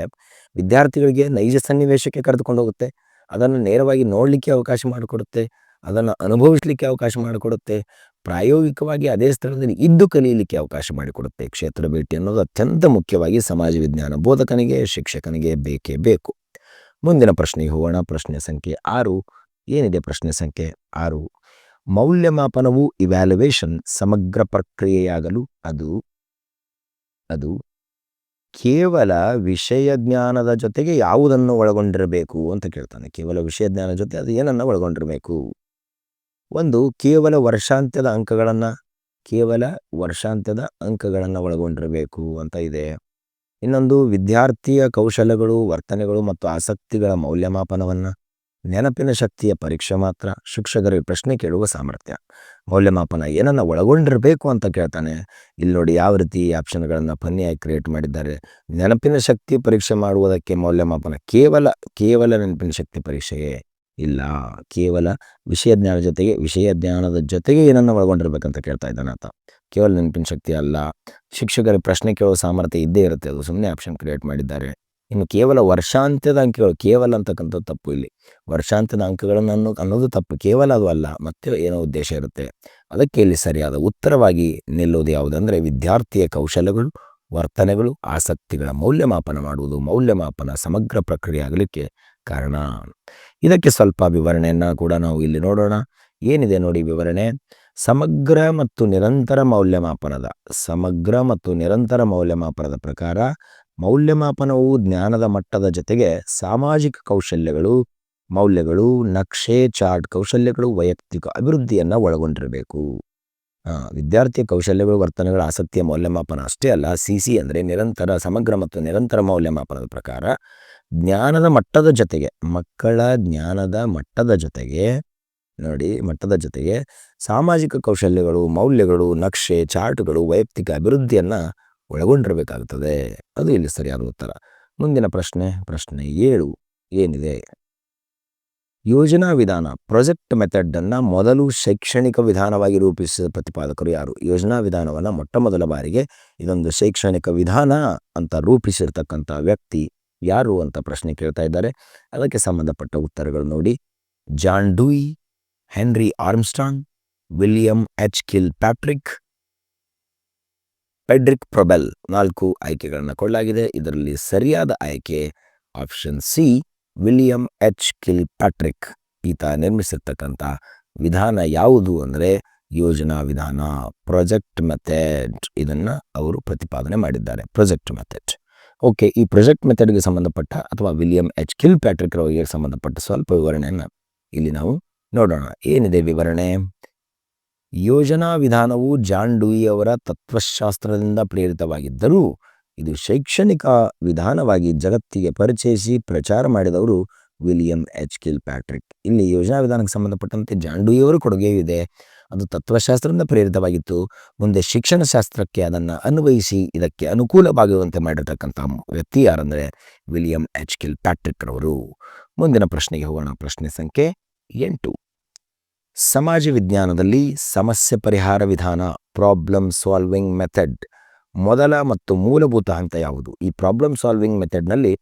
ವಿದ್ಯಾರ್ಥಿಗಳಿಗೆ ನೈಜ ಸನ್ನಿವೇಶಕ್ಕೆ ಕರೆದುಕೊಂಡು ಹೋಗುತ್ತೆ. ಅದನ್ನು ನೇರವಾಗಿ ನೋಡಲಿಕ್ಕೆ ಅವಕಾಶ ಮಾಡಿಕೊಡುತ್ತೆ. ಅದನ್ನು ಅನುಭವಿಸಲಿಕ್ಕೆ ಅವಕಾಶ ಮಾಡಿಕೊಡುತ್ತೆ. ಪ್ರಾಯೋಗಿಕವಾಗಿ ಅದೇ ಸ್ಥಳದಲ್ಲಿ ಇದ್ದು ಕಲಿಯಲಿಕ್ಕೆ ಅವಕಾಶ ಮಾಡಿಕೊಡುತ್ತೆ. ಕ್ಷೇತ್ರ ಭೇಟಿ ಅನ್ನೋದು ಅತ್ಯಂತ ಮುಖ್ಯವಾಗಿ ಸಮಾಜ ವಿಜ್ಞಾನ ಬೋಧಕನಿಗೆ, ಶಿಕ್ಷಕನಿಗೆ ಬೇಕೇ ಬೇಕು. ಮುಂದಿನ ಪ್ರಶ್ನೆಗೆ ಹೋಗೋಣ. ಪ್ರಶ್ನೆ ಸಂಖ್ಯೆ ಆರು. ಏನಿದೆ ಪ್ರಶ್ನೆ ಸಂಖ್ಯೆ ಆರು? ಮೌಲ್ಯಮಾಪನವು ಇವ್ಯಾಲ್ಯುವೇಷನ್ ಸಮಗ್ರ ಪ್ರಕ್ರಿಯೆಯಾಗಲು ಅದು ಅದು ಕೇವಲ ವಿಷಯ ಜ್ಞಾನದ ಜೊತೆಗೆ ಯಾವುದನ್ನು ಒಳಗೊಂಡಿರಬೇಕು ಅಂತ ಕೇಳ್ತಾನೆ. ಕೇವಲ ವಿಷಯ ಜ್ಞಾನದ ಜೊತೆ ಅದು ಏನನ್ನು ಒಳಗೊಂಡಿರಬೇಕು? ಒಂದು ಕೇವಲ ವರ್ಷಾಂತ್ಯದ ಅಂಕಗಳನ್ನು, ಕೇವಲ ವರ್ಷಾಂತ್ಯದ ಅಂಕಗಳನ್ನು ಒಳಗೊಂಡಿರಬೇಕು ಅಂತ ಇದೆ. ಇನ್ನೊಂದು ವಿದ್ಯಾರ್ಥಿಯ ಕೌಶಲ್ಯಗಳು ವರ್ತನೆಗಳು ಮತ್ತು ಆಸಕ್ತಿಗಳ ಮೌಲ್ಯಮಾಪನವನ್ನು, ನೆನಪಿನ ಶಕ್ತಿಯ ಪರೀಕ್ಷೆ ಮಾತ್ರ ಶಿಕ್ಷಕರಿಗೆ ಪ್ರಶ್ನೆ ಕೇಳುವ ಸಾಮರ್ಥ್ಯ. ಮೌಲ್ಯಮಾಪನ ಏನನ್ನ ಒಳಗೊಂಡಿರಬೇಕು ಅಂತ ಕೇಳ್ತಾನೆ. ಇಲ್ಲಿ ನೋಡಿ ಯಾವ ರೀತಿ ಆಪ್ಷನ್ಗಳನ್ನು ಫನ್ನಿಯಾಗಿ ಕ್ರಿಯೇಟ್ ಮಾಡಿದ್ದಾರೆ. ನೆನಪಿನ ಶಕ್ತಿ ಪರೀಕ್ಷೆ ಮಾಡುವುದಕ್ಕೆ ಮೌಲ್ಯಮಾಪನ ಕೇವಲ ಕೇವಲ ನೆನಪಿನ ಶಕ್ತಿ ಪರೀಕ್ಷೆಗೆ ಇಲ್ಲ, ಕೇವಲ ವಿಷಯ ಜ್ಞಾನ ಜೊತೆಗೆ, ವಿಷಯ ಜ್ಞಾನದ ಜೊತೆಗೆ ಏನನ್ನು ಒಳಗೊಂಡಿರ್ಬೇಕಂತ ಕೇಳ್ತಾ ಇದ್ದಾನೆ ಆತ. ಕೇವಲ ನೆನಪಿನ ಶಕ್ತಿ ಅಲ್ಲ, ಶಿಕ್ಷಕರ ಪ್ರಶ್ನೆ ಕೇಳುವ ಸಾಮರ್ಥ್ಯ ಇದ್ದೇ ಇರುತ್ತೆ, ಅದು ಸುಮ್ಮನೆ ಆಪ್ಷನ್ ಕ್ರಿಯೇಟ್ ಮಾಡಿದ್ದಾರೆ. ಇನ್ನು ಕೇವಲ ವರ್ಷಾಂತ್ಯದ ಅಂಕಗಳು, ಕೇವಲ ಅಂತಕ್ಕಂಥದ್ದು ತಪ್ಪು ಇಲ್ಲಿ. ವರ್ಷಾಂತ್ಯದ ಅಂಕಗಳನ್ನು ಅನ್ನೋ, ಅನ್ನೋದು ತಪ್ಪು, ಕೇವಲ ಅದು ಅಲ್ಲ, ಮತ್ತೆ ಏನೋ ಉದ್ದೇಶ ಇರುತ್ತೆ. ಅದಕ್ಕೆ ಇಲ್ಲಿ ಸರಿಯಾದ ಉತ್ತರವಾಗಿ ನಿಲ್ಲೋದು ಯಾವುದಂದರೆ, ವಿದ್ಯಾರ್ಥಿಯ ಕೌಶಲ್ಯಗಳು ವರ್ತನೆಗಳು, ಆಸಕ್ತಿಗಳ ಮೌಲ್ಯಮಾಪನ ಮಾಡುವುದು, ಮೌಲ್ಯಮಾಪನ ಸಮಗ್ರ ಪ್ರಕ್ರಿಯೆ ಆಗಲಿಕ್ಕೆ ಕಾರಣ? ಇದಕ್ಕೆ ಸ್ವಲ್ಪ ವಿವರಣೆಯನ್ನು ಕೂಡ ನಾವು ಇಲ್ಲಿ ನೋಡೋಣ. ಏನಿದೆ ನೋಡಿ ವಿವರಣೆ? ಸಮಗ್ರ ಮತ್ತು ನಿರಂತರ ಮೌಲ್ಯಮಾಪನದ, ಸಮಗ್ರ ಮತ್ತು ನಿರಂತರ ಮೌಲ್ಯಮಾಪನದ ಪ್ರಕಾರ ಮೌಲ್ಯಮಾಪನವು ಜ್ಞಾನದ ಮಟ್ಟದ ಜೊತೆಗೆ ಸಾಮಾಜಿಕ ಕೌಶಲ್ಯಗಳು, ಮೌಲ್ಯಗಳು, ನಕ್ಷೆ, ಚಾರ್ಟ್ ಕೌಶಲ್ಯಗಳು, ವೈಯಕ್ತಿಕ ಅಭಿವೃದ್ಧಿಯನ್ನು ಒಳಗೊಂಡಿರಬೇಕು. ವಿದ್ಯಾರ್ಥಿಯ ಕೌಶಲ್ಯಗಳು, ವರ್ತನೆಗಳ, ಆಸಕ್ತಿಯ ಮೌಲ್ಯಮಾಪನ ಅಷ್ಟೇ ಅಲ್ಲ, ಸಿ ಸಿ ಅಂದರೆ ನಿರಂತರ, ಸಮಗ್ರ ಮತ್ತು ನಿರಂತರ ಮೌಲ್ಯಮಾಪನದ ಪ್ರಕಾರ ಜ್ಞಾನದ ಮಟ್ಟದ ಜೊತೆಗೆ, ಮಕ್ಕಳ ಜ್ಞಾನದ ಮಟ್ಟದ ಜೊತೆಗೆ, ನೋಡಿ ಮಟ್ಟದ ಜೊತೆಗೆ ಸಾಮಾಜಿಕ ಕೌಶಲ್ಯಗಳು, ಮೌಲ್ಯಗಳು, ನಕ್ಷೆ, ಚಾರ್ಟ್ಗಳು, ವೈಯಕ್ತಿಕ ಅಭಿವೃದ್ಧಿಯನ್ನು ಒಳಗೊಂಡಿರಬೇಕಾಗುತ್ತದೆ ಅದು ಇಲ್ಲಿ ಸರಿಯಾದ ಉತ್ತರ. ಮುಂದಿನ ಪ್ರಶ್ನೆ ಪ್ರಶ್ನೆ ಏಳು, ಏನಿದೆ? ಯೋಜನಾ ವಿಧಾನ, ಪ್ರಾಜೆಕ್ಟ್ ಮೆಥಡನ್ನು ಮೊದಲು ಶೈಕ್ಷಣಿಕ ವಿಧಾನವಾಗಿ ರೂಪಿಸಿದ ಪ್ರತಿಪಾದಕರು ಯಾರು? ಯೋಜನಾ ವಿಧಾನವನ್ನು ಮೊಟ್ಟ ಮೊದಲ ಬಾರಿಗೆ ಇದೊಂದು ಶೈಕ್ಷಣಿಕ ವಿಧಾನ ಅಂತ ರೂಪಿಸಿರ್ತಕ್ಕಂಥ ವ್ಯಕ್ತಿ ಯಾರು ಅಂತ ಪ್ರಶ್ನೆ ಕೇಳ್ತಾ ಇದ್ದಾರೆ. ಅದಕ್ಕೆ ಸಂಬಂಧಪಟ್ಟ ಉತ್ತರಗಳು ನೋಡಿ. John Dewey, Henry Armstrong William H. Kilpatrick, Friedrich Froebel ನಾಲ್ಕು ಆಯ್ಕೆಗಳನ್ನು ಕೊಡಲಾಗಿದೆ ಇದರಲ್ಲಿ ಸರಿಯಾದ ಆಯ್ಕೆ option C, William H. Kilpatrick ಈತ ನಿರ್ಮಿಸಿರ್ತಕ್ಕಂಥ ವಿಧಾನ ಯಾವುದು ಅಂದರೆ ಯೋಜನಾ ವಿಧಾನ, ಪ್ರಾಜೆಕ್ಟ್ ಮೆಥಡ್ ಇದನ್ನು ಅವರು ಪ್ರತಿಪಾದನೆ ಮಾಡಿದ್ದಾರೆ. Project method. ಓಕೆ ಈ ಪ್ರೊಜೆಕ್ಟ್ ಮೆಥಡ್ಗೆ ಸಂಬಂಧಪಟ್ಟ ಅಥವಾ ವಿಲಿಯಂ ಎಚ್ ಕಿಲ್ ಪ್ಯಾಟ್ರಿಕ್ ರವರಿಗೆ ಸಂಬಂಧಪಟ್ಟ ಸ್ವಲ್ಪ ವಿವರಣೆಯನ್ನು ಇಲ್ಲಿ ನಾವು ನೋಡೋಣ. ಏನಿದೆ ವಿವರಣೆ? ಯೋಜನಾ ವಿಧಾನವು ಜಾನ್ ಡೂಯಿ ಅವರ ತತ್ವಶಾಸ್ತ್ರದಿಂದ ಪ್ರೇರಿತವಾಗಿದ್ದರೂ ಇದು ಶೈಕ್ಷಣಿಕ ವಿಧಾನವಾಗಿ ಜಗತ್ತಿಗೆ ಪರಿಚಯಿಸಿ ಪ್ರಚಾರ ಮಾಡಿದವರು ವಿಲಿಯಂ ಎಚ್ ಕಿಲ್ ಪ್ಯಾಟ್ರಿಕ್ ಇಲ್ಲಿ ಯೋಜನಾ ವಿಧಾನಕ್ಕೆ ಸಂಬಂಧಪಟ್ಟಂತೆ ಜಾನ್ ಕೊಡುಗೆಯೂ ಇದೆ. ಅದು ತತ್ವಶಾಸ್ತ್ರದಿಂದ ಪ್ರೇರಿತವಾಗಿತ್ತು. ಮುಂದೆ ಶಿಕ್ಷಣ ಶಾಸ್ತ್ರಕ್ಕೆ ಅದನ್ನು ಅನ್ವಯಿಸಿ ಇದಕ್ಕೆ ಅನುಕೂಲವಾಗುವಂತೆ ಮಾಡಿರ್ತಕ್ಕಂಥ ವ್ಯಕ್ತಿ ಯಾರಂದರೆ ವಿಲಿಯಂ ಎಚ್ ಕಿಲ್ ಪ್ಯಾಟ್ರಿಕ್ ರವರು. ಮುಂದಿನ ಪ್ರಶ್ನೆಗೆ ಹೋಗೋಣ. ಪ್ರಶ್ನೆ ಸಂಖ್ಯೆ ಎಂಟು. ಸಮಾಜ ವಿಜ್ಞಾನದಲ್ಲಿ ಸಮಸ್ಯೆ ಪರಿಹಾರ ವಿಧಾನ ಪ್ರಾಬ್ಲಮ್ ಸಾಲ್ವಿಂಗ್ ಮೆಥಡ್ ಮೊದಲ ಮತ್ತು ಮೂಲಭೂತ ಹಂತ ಯಾವುದು? ಈ ಪ್ರಾಬ್ಲಮ್ ಸಾಲ್ವಿಂಗ್ ಮೆಥಡ್ನಲ್ಲಿ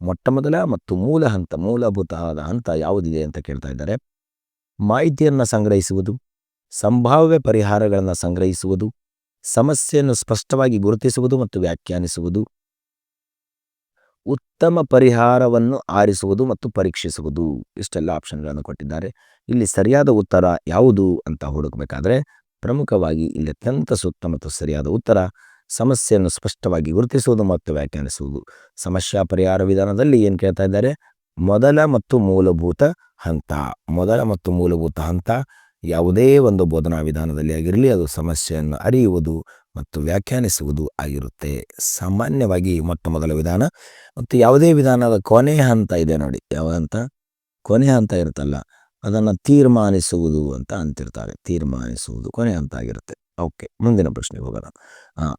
ಮೊಟ್ಟ ಮೊದಲ ಮತ್ತು ಮೂಲ ಹಂತ ಮೂಲಭೂತ ಹಂತ ಯಾವುದಿದೆ ಅಂತ ಕೇಳ್ತಾ ಇದ್ದಾರೆ. ಮಾಹಿತಿಯನ್ನು ಸಂಗ್ರಹಿಸುವುದು. ಸಂಭಾವ್ಯ ಪರಿಹಾರಗಳನ್ನು ಸಂಗ್ರಹಿಸುವುದು, ಸಮಸ್ಯೆಯನ್ನು ಸ್ಪಷ್ಟವಾಗಿ ಗುರುತಿಸುವುದು ಮತ್ತು ವ್ಯಾಖ್ಯಾನಿಸುವುದು, ಉತ್ತಮ ಪರಿಹಾರವನ್ನು ಆರಿಸುವುದು ಮತ್ತು ಪರೀಕ್ಷಿಸುವುದು. ಇಷ್ಟೆಲ್ಲ ಆಪ್ಷನ್ಗಳನ್ನು ಕೊಟ್ಟಿದ್ದಾರೆ. ಇಲ್ಲಿ ಸರಿಯಾದ ಉತ್ತರ ಯಾವುದು ಅಂತ ಹುಡುಕಬೇಕಾದ್ರೆ, ಪ್ರಮುಖವಾಗಿ ಇಲ್ಲಿ ಅತ್ಯಂತ ಸೂಕ್ತ ಮತ್ತು ಸರಿಯಾದ ಉತ್ತರ, ಸಮಸ್ಯೆಯನ್ನು ಸ್ಪಷ್ಟವಾಗಿ ಗುರುತಿಸುವುದು ಮತ್ತು ವ್ಯಾಖ್ಯಾನಿಸುವುದು. ಸಮಸ್ಯಾ ಪರಿಹಾರ ವಿಧಾನದಲ್ಲಿ ಏನು ಕೇಳ್ತಾ ಇದ್ದಾರೆ? ಮೊದಲ ಮತ್ತು ಮೂಲಭೂತ ಹಂತ. ಮೊದಲ ಮತ್ತು ಮೂಲಭೂತ ಹಂತ ಯಾವುದೇ ಒಂದು ಬೋಧನಾ ವಿಧಾನದಲ್ಲಿ ಆಗಿರಲಿ, ಅದು ಸಮಸ್ಯೆಯನ್ನು ಅರಿಯುವುದು ಮತ್ತು ವ್ಯಾಖ್ಯಾನಿಸುವುದು ಆಗಿರುತ್ತೆ. ಸಾಮಾನ್ಯವಾಗಿ ಮೊಟ್ಟ ಮೊದಲ ವಿಧಾನ ಮತ್ತು ಯಾವುದೇ ವಿಧಾನದ ಕೊನೆಯ ಹಂತ ಇದೆ ನೋಡಿ. ಯಾವ ಹಂತ? ಕೊನೆಯ ಹಂತ ಇರುತ್ತಲ್ಲ. ಅದನ್ನು ತೀರ್ಮಾನಿಸುವುದು ಅಂತ ಅಂತಿರ್ತಾರೆ. ತೀರ್ಮಾನಿಸುವುದು ಕೊನೆಯ ಹಂತ ಆಗಿರುತ್ತೆ. ಓಕೆ, ಮುಂದಿನ ಪ್ರಶ್ನೆಗೆ ಹೋಗೋಣ.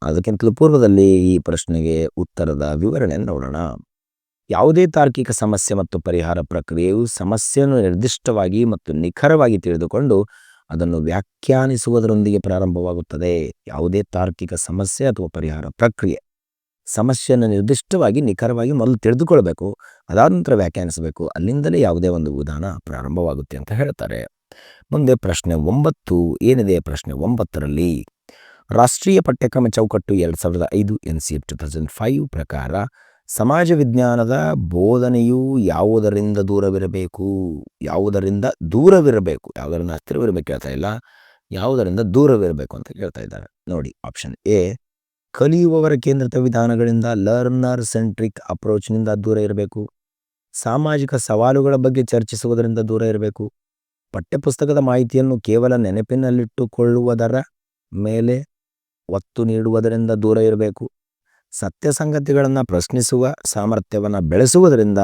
ಅದಕ್ಕಿಂತಲೂ ಪೂರ್ವದಲ್ಲಿ ಈ ಪ್ರಶ್ನೆಗೆ ಉತ್ತರದ ವಿವರಣೆಯನ್ನು ನೋಡೋಣ. ಯಾವುದೇ ತಾರ್ಕಿಕ ಸಮಸ್ಯೆ ಮತ್ತು ಪರಿಹಾರ ಪ್ರಕ್ರಿಯೆಯು ಸಮಸ್ಯೆಯನ್ನು ನಿರ್ದಿಷ್ಟವಾಗಿ ಮತ್ತು ನಿಖರವಾಗಿ ತಿಳಿದುಕೊಂಡು ಅದನ್ನು ವ್ಯಾಖ್ಯಾನಿಸುವುದರೊಂದಿಗೆ ಪ್ರಾರಂಭವಾಗುತ್ತದೆ. ಯಾವುದೇ ತಾರ್ಕಿಕ ಸಮಸ್ಯೆ ಅಥವಾ ಪರಿಹಾರ ಪ್ರಕ್ರಿಯೆ ಸಮಸ್ಯೆಯನ್ನು ನಿರ್ದಿಷ್ಟವಾಗಿ, ನಿಖರವಾಗಿ ಮೊದಲು ತಿಳಿದುಕೊಳ್ಬೇಕು ಅದಾದ ನಂತರ ವ್ಯಾಖ್ಯಾನಿಸಬೇಕು. ಅಲ್ಲಿಂದಲೇ ಯಾವುದೇ ಒಂದು ವಿಧಾನ ಪ್ರಾರಂಭವಾಗುತ್ತೆ ಅಂತ ಹೇಳ್ತಾರೆ. ಮುಂದೆ ಪ್ರಶ್ನೆ ಒಂಬತ್ತು, ಏನಿದೆ ಪ್ರಶ್ನೆ ಒಂಬತ್ತರಲ್ಲಿ? ರಾಷ್ಟ್ರೀಯ ಪಠ್ಯಕ್ರಮ ಚೌಕಟ್ಟು ಎರಡು ಸಾವಿರದ ಐದು N C F two thousand five ಪ್ರಕಾರ ಸಮಾಜ ವಿಜ್ಞಾನದ ಬೋಧನೆಯು ಯಾವುದರಿಂದ ದೂರವಿರಬೇಕು? ಯಾವುದರಿಂದ ದೂರವಿರಬೇಕು? ಯಾವುದರಿಂದ ಹತ್ತಿರವಿರಬೇಕು ಹೇಳ್ತಾ ಇಲ್ಲ. ಯಾವುದರಿಂದ ದೂರವಿರಬೇಕು ಅಂತ ಕೇಳ್ತಾ ಇದ್ದಾರೆ. ನೋಡಿ ಆಪ್ಷನ್ ಎ ಕಲಿಯುವವರ ಕೇಂದ್ರಿತ ವಿಧಾನಗಳಿಂದ ಲರ್ನರ್ ಸೆಂಟ್ರಿಕ್ ಅಪ್ರೋಚ್ನಿಂದ ದೂರ ಇರಬೇಕು. ಸಾಮಾಜಿಕ ಸವಾಲುಗಳ ಬಗ್ಗೆ ಚರ್ಚಿಸುವುದರಿಂದ ದೂರ ಇರಬೇಕು. ಪಠ್ಯಪುಸ್ತಕದ ಮಾಹಿತಿಯನ್ನು ಕೇವಲ ನೆನಪಿನಲ್ಲಿಟ್ಟುಕೊಳ್ಳುವುದರ ಮೇಲೆ ಒತ್ತು ನೀಡುವುದರಿಂದ ದೂರ ಇರಬೇಕು. ಸತ್ಯ ಸಂಗತಿಗಳನ್ನು ಪ್ರಶ್ನಿಸುವ ಸಾಮರ್ಥ್ಯವನ್ನು ಬೆಳೆಸುವುದರಿಂದ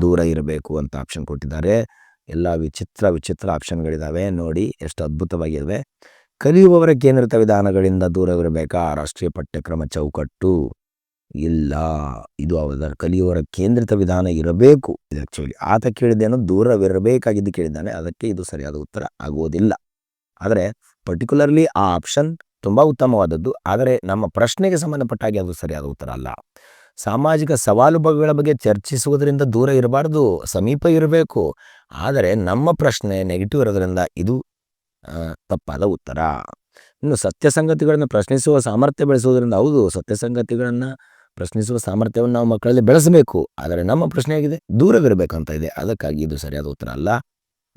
ದೂರ ಇರಬೇಕು ಅಂತ ಆಪ್ಷನ್ ಕೊಟ್ಟಿದ್ದಾರೆ. ಎಲ್ಲ ವಿಚಿತ್ರ ವಿಚಿತ್ರ ಆಪ್ಷನ್ಗಳಿದ್ದಾವೆ ನೋಡಿ, ಎಷ್ಟು ಅದ್ಭುತವಾಗಿದ್ದಾವೆ ಕಲಿಯುವವರ ಕೇಂದ್ರಿತ ವಿಧಾನಗಳಿಂದ ದೂರವಿರಬೇಕಾ ರಾಷ್ಟ್ರೀಯ ಪಠ್ಯಕ್ರಮ ಚೌಕಟ್ಟು. ಇಲ್ಲ, ಇದು ಅವರ ಕಲಿಯುವವರ ಕೇಂದ್ರಿತ ವಿಧಾನ ಇರಬೇಕು. ಇದು ಆ್ಯಕ್ಚುಲಿ ಆತ ಕೇಳಿದ್ದೇನೋ ದೂರವಿರಬೇಕಾಗಿದ್ದು ಕೇಳಿದ್ದಾನೆ. ಅದಕ್ಕೆ ಇದು ಸರಿಯಾದ ಉತ್ತರ ಆಗುವುದಿಲ್ಲ. ಆದರೆ ಪರ್ಟಿಕ್ಯುಲರ್ಲಿ ಆ ಆಪ್ಷನ್ ತುಂಬ ಉತ್ತಮವಾದದ್ದು. ಆದರೆ ನಮ್ಮ ಪ್ರಶ್ನೆಗೆ ಸಂಬಂಧಪಟ್ಟಾಗಿ ಅದು ಸರಿಯಾದ ಉತ್ತರ ಅಲ್ಲ. ಸಾಮಾಜಿಕ ಸವಾಲುಗಳ ಬಗ್ಗೆ ಚರ್ಚಿಸುವುದರಿಂದ ದೂರ ಇರಬಾರ್ದು, ಸಮೀಪ ಇರಬೇಕು. ಆದರೆ ನಮ್ಮ ಪ್ರಶ್ನೆ ನೆಗೆಟಿವ್ ಇರೋದರಿಂದ ಇದು ತಪ್ಪಾದ ಉತ್ತರ. ಇನ್ನು ಸತ್ಯ ಸಂಗತಿಗಳನ್ನು ಪ್ರಶ್ನಿಸುವ ಸಾಮರ್ಥ್ಯ ಬೆಳೆಸುವುದರಿಂದ ಹೌದು ಸತ್ಯ ಸಂಗತಿಗಳನ್ನು ಪ್ರಶ್ನಿಸುವ ಸಾಮರ್ಥ್ಯವನ್ನು ನಾವು ಮಕ್ಕಳಲ್ಲಿ ಬೆಳೆಸಬೇಕು. ಆದರೆ ನಮ್ಮ ಪ್ರಶ್ನೆ ಆಗಿದೆ ದೂರವಿರಬೇಕಂತ ಇದೆ. ಅದಕ್ಕಾಗಿ ಇದು ಸರಿಯಾದ ಉತ್ತರ ಅಲ್ಲ.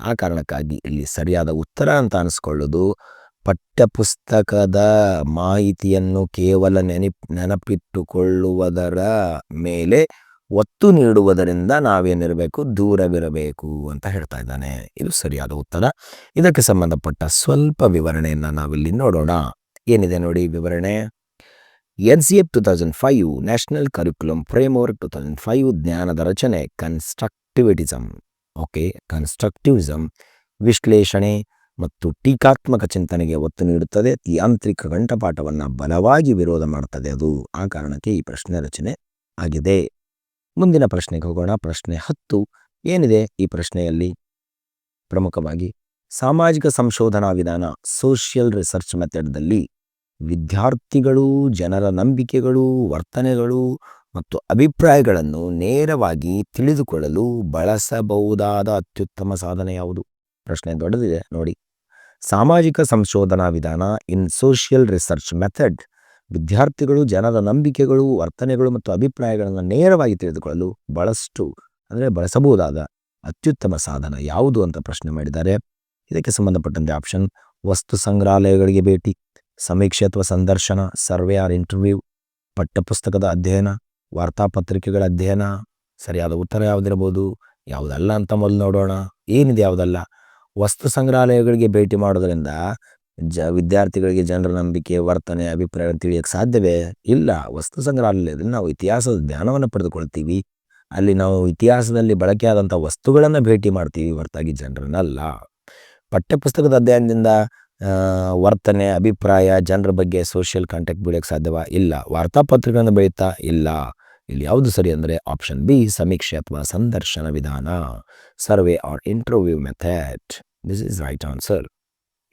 ಆ ಕಾರಣಕ್ಕಾಗಿ ಇಲ್ಲಿ ಸರಿಯಾದ ಉತ್ತರ ಅಂತ ಅನಿಸ್ಕೊಳ್ಳೋದು. ಪಠ್ಯಪುಸ್ತಕದ ಮಾಹಿತಿಯನ್ನು ಕೇವಲ ನೆನಪ್, ನೆನಪಿಟ್ಟುಕೊಳ್ಳುವುದರ ಮೇಲೆ ಒತ್ತು ನೀಡುವುದರಿಂದ ನಾವೇನಿರಬೇಕು? ದೂರವಿರಬೇಕು ಅಂತ ಹೇಳ್ತಾ ಇದ್ದಾನೆ. ಇದು ಸರಿಯಾದ ಉತ್ತರ. ಇದಕ್ಕೆ ಸಂಬಂಧಪಟ್ಟ ಸ್ವಲ್ಪ ವಿವರಣೆಯನ್ನು ನಾವಿಲ್ಲಿ ನೋಡೋಣ. ಏನಿದೆ ನೋಡಿ ವಿವರಣೆ? N C F two thousand five, national curriculum framework two thousand five, ಜ್ಞಾನದ ರಚನೆ ಕನ್ಸ್ಟ್ರಕ್ಟಿವಿಟಿಸಮ್ ಓಕೆ ಕನ್ಸ್ಟ್ರಕ್ಟಿವಿಸಮ್ ವಿಶ್ಲೇಷಣೆ. ಮತ್ತು ಟೀಕಾತ್ಮಕ ಚಿಂತನೆಗೆ ಒತ್ತು ನೀಡುತ್ತದೆ. ಯಾಂತ್ರಿಕ ಕಂಠಪಾಠವನ್ನು ಬಲವಾಗಿ ವಿರೋಧ ಮಾಡುತ್ತದೆ ಅದು ಆ ಕಾರಣಕ್ಕೆ ಈ ಪ್ರಶ್ನೆ ರಚನೆ ಆಗಿದೆ. ಮುಂದಿನ ಪ್ರಶ್ನೆಗೆ ಹೋಗೋಣ. ಪ್ರಶ್ನೆ ಹತ್ತು. ಏನಿದೆ ಈ ಪ್ರಶ್ನೆಯಲ್ಲಿ? ಪ್ರಮುಖವಾಗಿ, ಸಾಮಾಜಿಕ ಸಂಶೋಧನಾ ವಿಧಾನ ಸೋಷಿಯಲ್ ರಿಸರ್ಚ್ ಮೆಥಡ್ದಲ್ಲಿ ವಿದ್ಯಾರ್ಥಿಗಳು, ಜನರ ನಂಬಿಕೆಗಳು, ವರ್ತನೆಗಳು ಮತ್ತು ಅಭಿಪ್ರಾಯಗಳನ್ನು ನೇರವಾಗಿ ತಿಳಿದುಕೊಳ್ಳಲು ಬಳಸಬಹುದಾದ ಅತ್ಯುತ್ತಮ ಸಾಧನೆ ಯಾವುದು? ಪ್ರಶ್ನೆ ದೊಡ್ಡದಿದೆ. ನೋಡಿ. ಸಾಮಾಜಿಕ ಸಂಶೋಧನಾ ವಿಧಾನ ಇನ್ ಸೋಷಿಯಲ್ ರಿಸರ್ಚ್ ಮೆಥಡ್ ವಿದ್ಯಾರ್ಥಿಗಳು, ಜನರ ನಂಬಿಕೆಗಳು, ವರ್ತನೆಗಳು ಮತ್ತು ಅಭಿಪ್ರಾಯಗಳನ್ನು ನೇರವಾಗಿ ತಿಳಿದುಕೊಳ್ಳಲು ಬಹಳಷ್ಟು ಅಂದರೆ ಬಳಸಬಹುದಾದ ಅತ್ಯುತ್ತಮ ಸಾಧನ ಯಾವುದು ಅಂತ ಪ್ರಶ್ನೆ ಮಾಡಿದ್ದಾರೆ. ಇದಕ್ಕೆ ಸಂಬಂಧಪಟ್ಟಂತೆ ಆಪ್ಷನ್ ವಸ್ತು ಸಂಗ್ರಹಾಲಯಗಳಿಗೆ ಭೇಟಿ, ಸಮೀಕ್ಷೆ ಅಥವಾ ಸಂದರ್ಶನ, ಸರ್ವೆ ಆರ್ ಇಂಟರ್ವ್ಯೂ, ಪಠ್ಯಪುಸ್ತಕದ ಅಧ್ಯಯನ, ವಾರ್ತಾಪತ್ರಿಕೆಗಳ ಅಧ್ಯಯನ, ಸರಿಯಾದ ಉತ್ತರ ಯಾವುದಿರಬಹುದು, ಯಾವುದಲ್ಲ ಅಂತ ಮೊದಲು ನೋಡೋಣ, ಏನಿದೆ ಯಾವುದಲ್ಲ ವಸ್ತು ಸಂಗ್ರಹಾಲಯಗಳಿಗೆ ಭೇಟಿ ಮಾಡೋದ್ರಿಂದ ಜ, ವಿದ್ಯಾರ್ಥಿಗಳಿಗೆ ಜನರ ನಂಬಿಕೆ, ವರ್ತನೆ, ಅಭಿಪ್ರಾಯ ತಿಳಿಯೋಕ್ಕೆ ಸಾಧ್ಯವೇ ಇಲ್ಲ. ವಸ್ತು ಸಂಗ್ರಹಾಲಯದಲ್ಲಿ ನಾವು ಇತಿಹಾಸದ ಜ್ಞಾನವನ್ನು ಪಡೆದುಕೊಳ್ತೀವಿ. ಅಲ್ಲಿ ನಾವು ಇತಿಹಾಸದಲ್ಲಿ ಬಳಕೆಯಾದಂಥ ವಸ್ತುಗಳನ್ನು ಭೇಟಿ ಮಾಡ್ತೀವಿ, ಹೊರತಾಗಿ ಜನರನ್ನಲ್ಲ. ಪಠ್ಯಪುಸ್ತಕದ ಅಧ್ಯಯನದಿಂದ ವರ್ತನೆ, ಅಭಿಪ್ರಾಯ, ಜನರ ಬಗ್ಗೆ ಸೋಷಿಯಲ್ ಕಾಂಟ್ಯಾಕ್ಟ್ ಬೆಳೆಯೋಕ್ಕೆ ಸಾಧ್ಯವ? ಇಲ್ಲ. ವಾರ್ತಾಪತ್ರಿಕೆಗಳನ್ನು ಬೆಳೀತಾ ಇಲ್ಲ. ಇಲ್ಲಿ ಯಾವುದು ಸರಿ ಅಂದರೆ ಆಪ್ಷನ್ ಬಿ ಸಮೀಕ್ಷೆ ಅಥವಾ ಸಂದರ್ಶನ ವಿಧಾನ. Survey or interview method this is right answer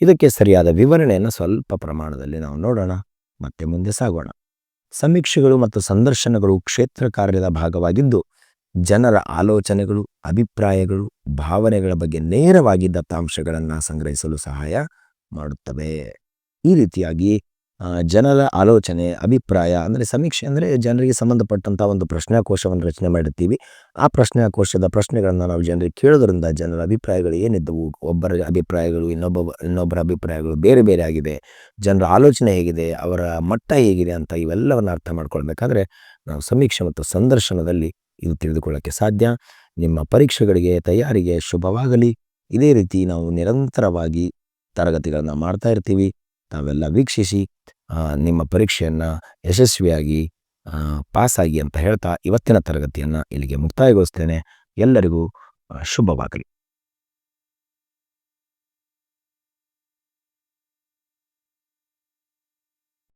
ಇದಕ್ಕೆ ಸರಿಯಾದ ವಿವರಣೆಯನ್ನು ಸ್ವಲ್ಪ ಪ್ರಮಾಣದಲ್ಲಿ ನಾವು ನೋಡೋಣ. ಮತ್ತೆ ಮುಂದೆ ಸಾಗೋಣ. ಸಮೀಕ್ಷೆಗಳು ಮತ್ತು ಸಂದರ್ಶನಗಳು ಕ್ಷೇತ್ರ ಕಾರ್ಯದ ಭಾಗವಾಗಿದ್ದು, ಜನರ ಆಲೋಚನೆಗಳು, ಅಭಿಪ್ರಾಯಗಳು, ಭಾವನೆಗಳ ಬಗ್ಗೆ ನೇರವಾಗಿ ದತ್ತಾಂಶಗಳನ್ನು ಸಂಗ್ರಹಿಸಲು ಸಹಾಯ ಮಾಡುತ್ತವೆ. ಈ ರೀತಿಯಾಗಿ ಜನರ ಆಲೋಚನೆ, ಅಭಿಪ್ರಾಯ, ಅಂದರೆ ಸಮೀಕ್ಷೆ ಅಂದರೆ ಜನರಿಗೆ ಸಂಬಂಧಪಟ್ಟಂಥ ಒಂದು ಪ್ರಶ್ನಾಕೋಶವನ್ನು ರಚನೆ ಮಾಡಿರ್ತೀವಿ. ಆ ಪ್ರಶ್ನಾಕೋಶದ ಪ್ರಶ್ನೆಗಳನ್ನು ನಾವು ಜನರಿಗೆ ಕೇಳೋದ್ರಿಂದ ಜನರ ಅಭಿಪ್ರಾಯಗಳು ಏನಿದ್ದವು, ಒಬ್ಬರ ಅಭಿಪ್ರಾಯಗಳು, ಇನ್ನೊಬ್ಬ, ಇನ್ನೊಬ್ಬರ ಅಭಿಪ್ರಾಯಗಳು ಬೇರೆ ಬೇರೆ ಆಗಿದೆ, ಜನರ ಆಲೋಚನೆ ಹೇಗಿದೆ, ಅವರ ಮಟ್ಟ ಹೇಗಿದೆ ಅಂತ ಇವೆಲ್ಲವನ್ನು ಅರ್ಥ ಮಾಡ್ಕೊಳ್ಬೇಕಾದ್ರೆ ನಾವು ಸಮೀಕ್ಷೆ ಮತ್ತು ಸಂದರ್ಶನದಲ್ಲಿ ಇದು ತಿಳಿದುಕೊಳ್ಳೋಕ್ಕೆ ಸಾಧ್ಯ. ನಿಮ್ಮ ಪರೀಕ್ಷೆಗಳಿಗೆ ತಯಾರಿಗೆ ಶುಭವಾಗಲಿ. ಇದೇ ರೀತಿ ನಾವು ನಿರಂತರವಾಗಿ ತರಗತಿಗಳನ್ನು ಮಾಡ್ತಾ ಇರ್ತೀವಿ. ತಾವೆಲ್ಲ ವೀಕ್ಷಿಸಿ ನಿಮ್ಮ ಪರೀಕ್ಷೆಯನ್ನು ಯಶಸ್ವಿಯಾಗಿ ಪಾಸಾಗಿ ಅಂತ ಹೇಳ್ತಾ ಇವತ್ತಿನ ತರಗತಿಯನ್ನು ಇಲ್ಲಿಗೆ ಮುಕ್ತಾಯಗೊಳಿಸ್ತೇನೆ. ಎಲ್ಲರಿಗೂ ಶುಭವಾಗಲಿ.